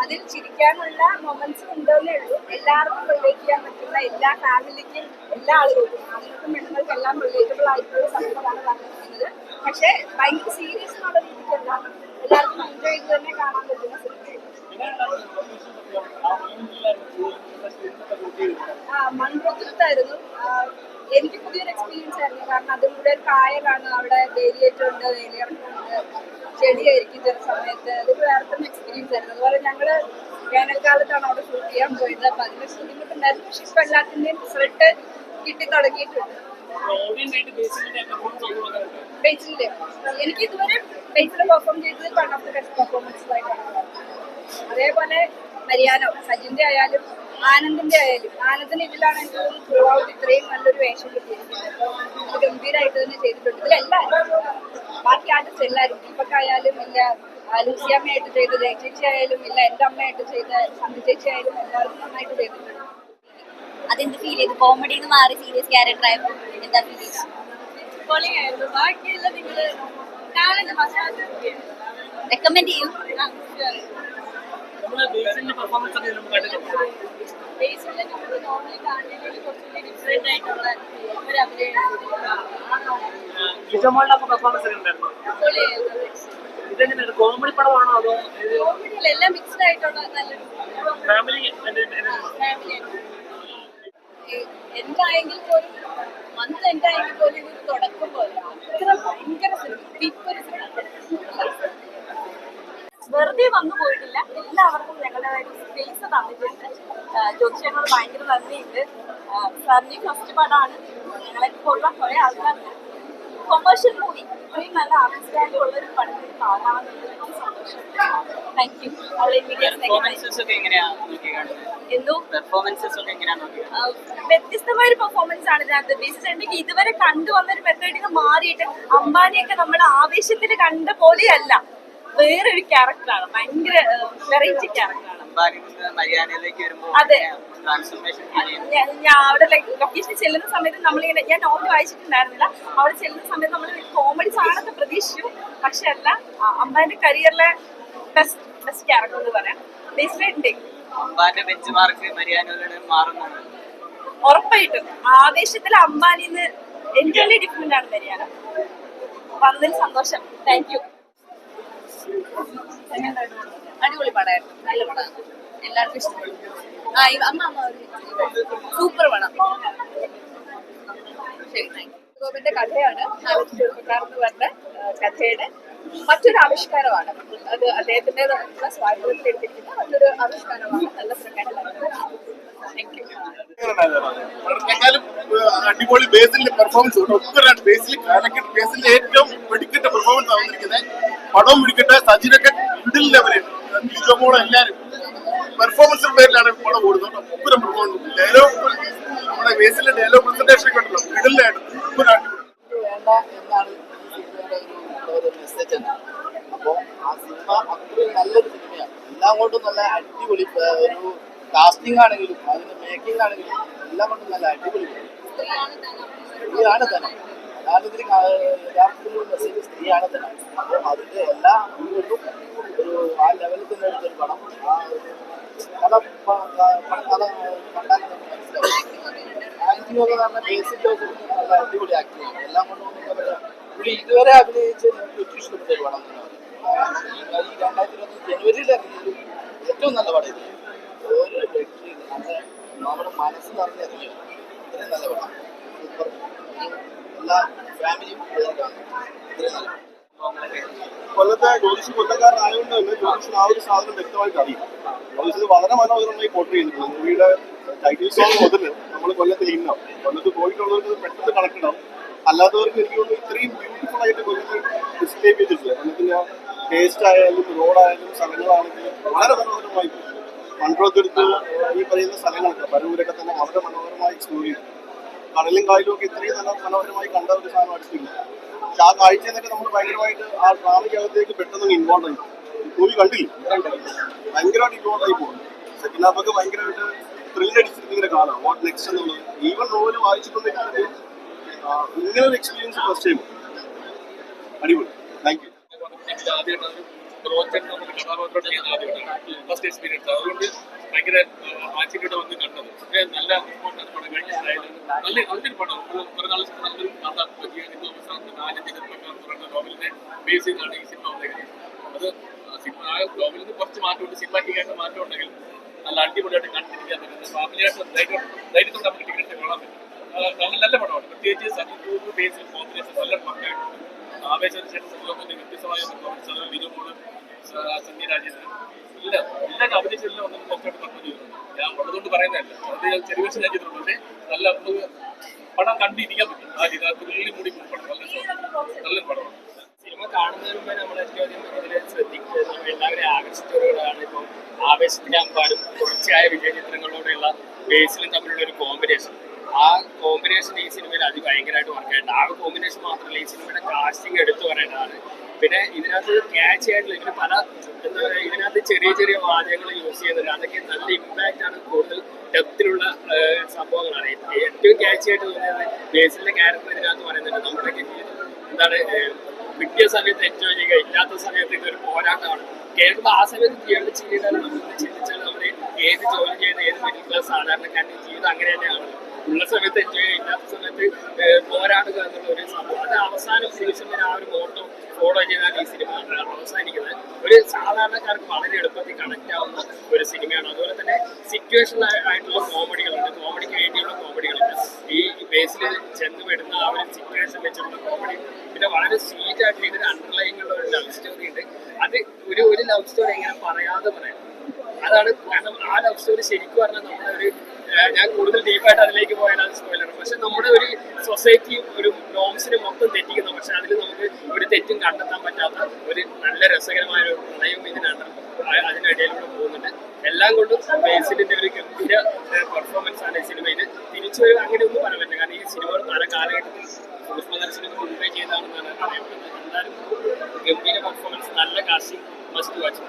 അതിൽ ചിരിക്കാനുള്ള മൊമെന്റ്സ് ഉണ്ടെന്നേ ഉള്ളൂ. എല്ലാവർക്കും റിലേറ്റ് ചെയ്യാൻ പറ്റുന്ന എല്ലാ ഫാമിലിക്കും എല്ലാ ആളുകൾക്കും. ആണുങ്ങൾക്കും പെണ്ണുങ്ങൾക്കും എല്ലാം റിലേറ്റബിൾ ആയിട്ടുള്ള സംഭവമാണ് പറഞ്ഞിരിക്കുന്നത് പക്ഷേ ഭയങ്കര സീരിയസ് എന്നുള്ള രീതിക്കല്ല എല്ലാവർക്കും എൻജോയ് ചെയ്ത് തന്നെ കാണാൻ പറ്റുന്ന ആ, എനിക്ക് പുതിയൊരു എക്സ്പീരിയൻസ് ആയിരുന്നു. കാരണം കൂടെ ഒരു കായലാണ് അവിടെ വേലിയേറ്റം ഉണ്ട് വേലിയിറക്കമുണ്ട്. ചെടിയായിരിക്കും ചില സമയത്ത്. അതൊരു വേറെ തന്നെ എക്സ്പീരിയൻസ് ആയിരുന്നു. അതുപോലെ ഞങ്ങൾ വേനൽക്കാലത്താണ് അവിടെ ഷൂട്ട് ചെയ്യാൻ പോയത്. അപ്പൊ അതിന് ബുദ്ധിമുട്ടുണ്ടായിരുന്നു. പക്ഷെ ഇപ്പൊ എല്ലാത്തിന്റെയും റിസൾട്ട് കിട്ടി തുടങ്ങിയിട്ടുണ്ട്. എനിക്ക് ഇതുവരെ ബേസിൽ പെർഫോം ചെയ്തത് വൺ ഓഫ് പെർഫോമൻസ് ആയിട്ടാണ്. അതേപോലെ മര്യാദ സജിന്റെ ആയാലും ആനന്ദിന്റെ ആയാലും ആനന്ദിന് ഇതിലാണ് എനിക്ക് തോന്നുന്നു ത്രൂ ഔട്ട് ഇത്രയും നല്ലൊരു വേഷം കിട്ടിയിരിക്കുന്നത്. അപ്പോൾ ഗംഭീരമായിട്ട് തന്നെ ചെയ്തിട്ടുണ്ട്. ഇതിലെല്ലാവരും ബാക്കി ആർട്ടിസ്റ്റ് എല്ലാവരും ദീപക് ആയാലും ഇല്ല ലൂസിയമ്മയായിട്ട് ചെയ്ത ചേച്ചി ആയാലും ഇല്ല എന്റെ അമ്മയായിട്ട് ചെയ്ത സന്ധി ചേച്ചി ആയാലും എല്ലാവരും നന്നായിട്ട് ചെയ്തിട്ടുണ്ട്. അതെന്ത് ഫീൽ ചെയ്തു? കോമഡിന്ന് മാറി സീരിയസ് ക്യാരക്ടർ ആയപ്പോൾ എന്താ ഫീൽ ചെയ്തു പൊളിയായിരുന്നു. ബാക്കിയെല്ലാം നിങ്ങൾ കാണുന്ന റെക്കമെൻഡ് ചെയ്യും. അഭിനയം കോമഡി പടമാണോ അതോ എല്ലാം മിക്സ്ഡ് ആയിട്ടുള്ള നല്ലൊരു ഫാമിലി എന്തായെങ്കിൽ പോലും മന്ത് എന്തായെങ്കിൽ പോലും ഇതൊരു തുടക്കം പോലെ. അത്ര ഭയങ്കര ഒരു വെറുതെ വന്നു പോയിട്ടില്ല. എല്ലാവർക്കും ഞങ്ങളുടെ സ്പേസ് തന്നിട്ടുണ്ട് ജ്യോതിഷനോട് ഭയങ്കര നന്ദിയുണ്ട്. സാറിന് ഫസ്റ്റ് പടമാണ് ഞങ്ങളെ പോലുള്ള കുറെ ആൾക്കാർക്ക് കൊമേഴ്ഷ്യൽ മൂവി ഇത്രയും നല്ല ആർട്ടിസ്റ്റ് ഉള്ള ഒരു പടത്തിൽ സന്തോഷം. താങ്ക് യു എന്തോ? വ്യത്യസ്തമായ ഒരു പെർഫോമൻസ് ആണ് ഇതിനകത്ത് ബേസിസ് ഇതുവരെ കണ്ടുവന്ന ഒരു മെത്തേഡിന് മാറിയിട്ട് അംബാനിയൊക്കെ നമ്മൾ ആവേശത്തിൽ കണ്ട പോലെയല്ല. വേറൊരു ക്യാരക്ടറാണ് ഭയങ്കര വെറൈറ്റി ക്യാരക്ടറാണ് അതെ. ഞാൻ അവിടെ ലൊക്കേഷനിൽ ചെല്ലുന്ന സമയത്ത് നമ്മളിങ്ങനെ ഞാൻ നോവൽ വായിച്ചിട്ടുണ്ടായിരുന്നില്ല. അവിടെ ചെല്ലുന്ന സമയത്ത് നമ്മൾ കോമഡി സാധനമൊക്കെ പ്രതീക്ഷിച്ചു. പക്ഷെ അല്ല അമ്പാന്റെ കരിയറിലെ ബെസ്റ്റ് ബെസ്റ്റ് ക്യാരക്ടർ എന്ന് പറയാം. അമ്പാന്റെ ബെഞ്ച് മാർക്ക് മര്യാദയുടെ മാറുന്നുണ്ട് ഉറപ്പായിട്ടും. ആവേശത്തിൽ അമ്പാനിന്ന് എന്റയർലി ഡിഫറെന്റ് ആണ് മരിയാന വന്നതിൽ സന്തോഷം. താങ്ക് യു അടിപൊളി പടമായിരുന്നു. നല്ല പടമാണ് എല്ലാവർക്കും ഇഷ്ടപ്പെടും ആ അമ്മ അമ്മ സൂപ്പർ പടം. ശരി ഗോപിന്റെ കഥയാണ് എന്ന് പറഞ്ഞ കഥയുടെ മറ്റൊരു ആവിഷ്കാരമാണ്. അത് അദ്ദേഹത്തിന്റെതായിട്ടുള്ള സ്വാതന്ത്ര്യത്തിൽ എടുത്തിരിക്കുന്ന മറ്റൊരു ആവിഷ്കാരമാണ്. നല്ല അടിപൊളി ബേസിലെ പെർഫോമൻസ് ഒക്കറാണ് ബേസിൽ ബേസിലെ ഏറ്റവും വെടിക്കെട്ട പെർഫോമൻസ് വന്നിരിക്കുന്നത്. പടവും പിടിക്കട്ടെ സജിനൊക്കെ മിഡിൽ ലെവലിൽ ലിജോമോളോ എല്ലാവരും പെർഫോമൻസിന്റെ പേരിലാണ് ഇപ്പോൾ ഓടുന്നത്. ഒപ്പരം പെർഫോമൻസ് ഡയലോഗ് നമ്മുടെ വേസിലെ ഡയലോഗ് പ്രസന്റേഷൻ കണ്ടല്ലോ മിഡിലായിട്ട് അപ്പോൾ ആ സിനിമ അത്രയും നല്ലൊരു സിനിമയാണ് എല്ലാം കൊണ്ടും നല്ല അടിപൊളി ഒരു കാസ്റ്റിംഗ് ആണെങ്കിലും അതിന്റെ മേക്കിംഗ് ആണെങ്കിലും എല്ലാം കൊണ്ടും നല്ല അടിപൊളി. ഇതാണ് തന്നെ. അതാണ് ഇതിൽ യഥാർത്ഥത്തിലുള്ള മെസ്സേജ് സ്ത്രീയാണ് അപ്പോൾ അതിന്റെ എല്ലാ കൊണ്ടും ഒരു ആ ലെവലിൽ തന്നെ എടുത്തൊരു പടം. ആ കഥ കഥ കണ്ടാൽ മനസ്സിലാവും. ആക്ടിംഗ് ബേസിക് നല്ല അടിപൊളി ആക്ടിംഗ് എല്ലാം കൊണ്ടും പുള്ളി ഇതുവരെ അഭിനയിച്ച് എനിക്ക് ഏറ്റവും ഇഷ്ടപ്പെട്ട ഒരു പടം തന്നെയാണ്. ഈ രണ്ടായിരത്തി ഇരുപത്തി ജനുവരിയിൽ ഇറങ്ങിയത് ഏറ്റവും നല്ല പടം ഇത്. ഒരു രക്ഷയില്ല നല്ല നമ്മുടെ മനസ്സ് നിറഞ്ഞ ഇറങ്ങിയത് ഇത്രയും നല്ല പടം. സൂപ്പർ എല്ലാ ഫാമിലിയും കൊല്ലത്തെ ജ്യോതിഷ് കൊല്ലക്കാരനായതുകൊണ്ട് തന്നെ ജ്യോതിഷിന് ആ ഒരു സാധനം വ്യക്തമായിട്ട് അറിയാം. ജ്യോതിഷിന് വളരെ മനോഹരമായി പോർട്ട് ചെയ്യുന്നുണ്ട്. മൂവിയുടെ ടൈറ്റിൽ സോങ് മുതൽ നമ്മൾ കൊല്ലത്തിൽ ഇന്ന കൊല്ലത്ത് പോയിട്ടുള്ളവർക്ക് പെട്ടെന്ന് കണക്ട് അല്ലാത്തവർക്ക് എനിക്ക് തോന്നുന്നു ഇത്രയും ബ്യൂട്ടിഫുൾ ആയിട്ട് കൊല്ലത്ത് ഡിസ്പ്ലേ ചെയ്തിട്ടില്ല? കൊല്ലത്തിന്റെ ടേസ്റ്റ് ആയാലും റോഡായാലും സ്ഥലങ്ങളാണെങ്കിലും വളരെ മനോഹരമായി പോയി മൺട്രോത്തെടുത്ത് ഈ പറയുന്ന സ്ഥലങ്ങളൊക്കെ പരൂരൊക്കെ തന്നെ വളരെ മനോഹരമായി എക്സ്പ്ലോർ ചെയ്തു കടലും കായലും ഒക്കെ ഇത്രയും നല്ല മനോഹരമായി കണ്ട ഒരു സാധനം അടുത്തില്ല പക്ഷെ ആ കാഴ്ച എന്നൊക്കെ നമ്മൾ ഭയങ്കരമായിട്ട് ആ ഡ്രാമയ്ക്കകത്തേക്ക് പെട്ടെന്ന് ഇൻവോൾവ് ആയി. മൂവി കണ്ടില്ല? ഭയങ്കരമായിട്ട് ഇൻവോൾവ് ആയി പോകും സെക്കൻഡ് ഹാഫ് ഒക്കെ ഭയങ്കരമായിട്ട് ത്രില്ലടിച്ചിട്ട് അടിച്ചിരിക്കുന്ന കാണാം വാട്ട് നെക്സ്റ്റ് എന്നുള്ളത്. ഈവൻ നോവൽ വായിച്ചിട്ടുണ്ടെങ്കിൽ ഇങ്ങനെ ഒരു എക്സ്പീരിയൻസ് ഫസ്റ്റ് ടൈം അടിപൊളി. താങ്ക് യു റോച്ചൻ നമുക്ക് കഥാപാത്രം ചെയ്യുന്ന ആദ്യമായിട്ടാണ് ഫസ്റ്റ് എക്സ്പീരിയൻസ് അതുകൊണ്ട് ഭയങ്കര ആഴ്ചക്കിടെ വന്ന് കണ്ടത് നല്ല റെസ്പോൺസാണ് പടം കഴിഞ്ഞ ആയാലും നല്ല നല്ലൊരു പടം കുറെ നാൾ നല്ലൊരു കഥ പറ്റിയാണ് അവസാനത്തെ നാല് പറയുന്ന നോവലിനെ ബേസ് ചെയ്താണ് ഈ സിനിമ വന്നേക്കുന്നത് അത് സിനിമ നിന്ന് കുറച്ച് മാറ്റമുണ്ട് സിനിമാറ്റിക്കായിട്ട് മാറ്റം ഉണ്ടെങ്കിൽ നല്ല അടിപൊളിയായിട്ട് കണ്ടിരിക്കാൻ പറ്റുന്നത് ഫാമിലിയായിട്ട് ധൈര്യം ധൈര്യത്തോടെ നമുക്ക് ടിക്കറ്റ് കാണാൻ പറ്റും നല്ല പടമാണ് പ്രത്യേകിച്ച് സജീവ് ബേസിൽ കോമ്പിനേഷൻ നല്ല പക്കായിട്ടുണ്ട് ഞാൻ ചെറിയ നല്ല പടം സിനിമ നമ്മൾ ആവേശത്തിന്റെ അമ്പാടും തുടർച്ചയായ വിജയ ചിത്രങ്ങളോടെയുള്ള ബേസിലും തമ്മിലുള്ള ഒരു കോമ്പിനേഷൻ ആ കോമ്പിനേഷൻ ഈ സിനിമയിൽ അതിഭയങ്കരമായിട്ട് വർക്ക് ആയിട്ടുണ്ട് ആ കോമ്പിനേഷൻ മാത്രമല്ല സിനിമയുടെ കാസ്റ്റിംഗ് എടുത്തു പറയേണ്ടതാണ് പിന്നെ ഇതിനകത്ത് ക്യാച്ച് ആയിട്ടുള്ള ഇതിന് പല എന്താ പറയുക ഇതിനകത്ത് ചെറിയ ചെറിയ വാചകങ്ങൾ യൂസ് ചെയ്യുന്നുണ്ട്. അതൊക്കെ നല്ല ഇമ്പാക്റ്റ് ആണ് കൂടുതൽ ഡെപ്തിലുള്ള സംഭവങ്ങളാണ്. ഏറ്റവും ക്യാച്ച് ആയിട്ട് തോന്നിയത് ബേസിലെ ക്യാരക്ടർ ഇതിനകത്ത് പറയുന്നുണ്ട്. ജീവിതം എന്താണ് കിട്ടിയ സമയത്ത് എൻജോയ് ചെയ്യുക ഇല്ലാത്ത സമയത്ത് ഇതൊരു പോരാട്ടമാണ്. കേൾക്കുമ്പോൾ ആ സമയത്ത് ചെയ്യേണ്ട ചെയ്താൽ നമ്മൾ ചിന്തിച്ചാൽ നമ്മൾ ഏത് ജോലി ചെയ്യുന്ന ഏത് മിഡിൽ ക്ലാസ് സാധാരണക്കാരുടെ ജീവിതം അങ്ങനെ തന്നെയാണ്. ഉള്ള സമയത്ത് എൻജോയ് ചെയ്യുക ഇല്ലാത്ത സമയത്ത് ഏഹ്, പോരാടുക എന്നുള്ള ഒരു സംഭവം. അത് അവസാനം ഫിനിഷിന്റെ ആ ഒരു മോട്ടോ ഫോളോ ചെയ്താണ് ഈ സിനിമ അവസാനിക്കുന്നത്. ഒരു സാധാരണക്കാർക്ക് വളരെ എളുപ്പത്തിൽ കണക്ട് ആവുന്ന ഒരു സിനിമയാണ് അതുപോലെ തന്നെ സിറ്റുവേഷൻ ആയിട്ടുള്ള കോമഡികളുണ്ട് കോമഡിക്ക് വേണ്ടിയുള്ള കോമഡികളുണ്ട് ഈ ബേസിൽ ചെന്ന് വിടുന്ന ആ ഒരു സിറ്റുവേഷൻ വെച്ചുള്ള കോമഡി പിന്നെ വളരെ സ്വീറ്റ് ആയിട്ട് ഇതിന് അണ്ടർലൈനുള്ള ഒരു ലവ് സ്റ്റോറി ഉണ്ട്. അത് ഒരു ഒരു ലവ് സ്റ്റോറി എങ്ങനെ പറയാതെ പറയാം. അതാണ് കാരണം ആ ലവ് സ്റ്റോറി ശരിക്കും പറഞ്ഞാൽ നമ്മുടെ ഒരു ഞാൻ കൂടുതൽ ഡീപ്പായിട്ട് അതിലേക്ക് പോയാലാണ് സ്പോയിലർ പക്ഷെ നമ്മുടെ ഒരു സൊസൈറ്റി ഒരു നോംസിനെ മൊത്തം തെറ്റിക്കുന്നു. പക്ഷെ അതിൽ നമുക്ക് ഒരു തെറ്റും കണ്ടെത്താൻ പറ്റാത്ത ഒരു നല്ല രസകരമായ ഒരു പ്രണയം ഇതിനാണ് അതിനിടയിലൂടെ പോകുന്നുണ്ട്. എല്ലാം കൊണ്ടും ബേസിലിന്റെ ഒരു ഗംഭീര പെർഫോമൻസ് ആണ് ഈ സിനിമയിൽ തിരിച്ചു വരും അങ്ങനെ ഒന്നും പറയാൻ പറ്റില്ല. കാരണം ഈ സിനിമ പല കാലഘട്ടത്തിൽ സൂക്ഷ്മദർശനം മുൻപേ ചെയ്താണെന്നാണ് അറിയപ്പെടുന്നത് എന്തായാലും ഗംഭീര പെർഫോമൻസ് നല്ല കാശി മസ്റ്റ് വാച്ച്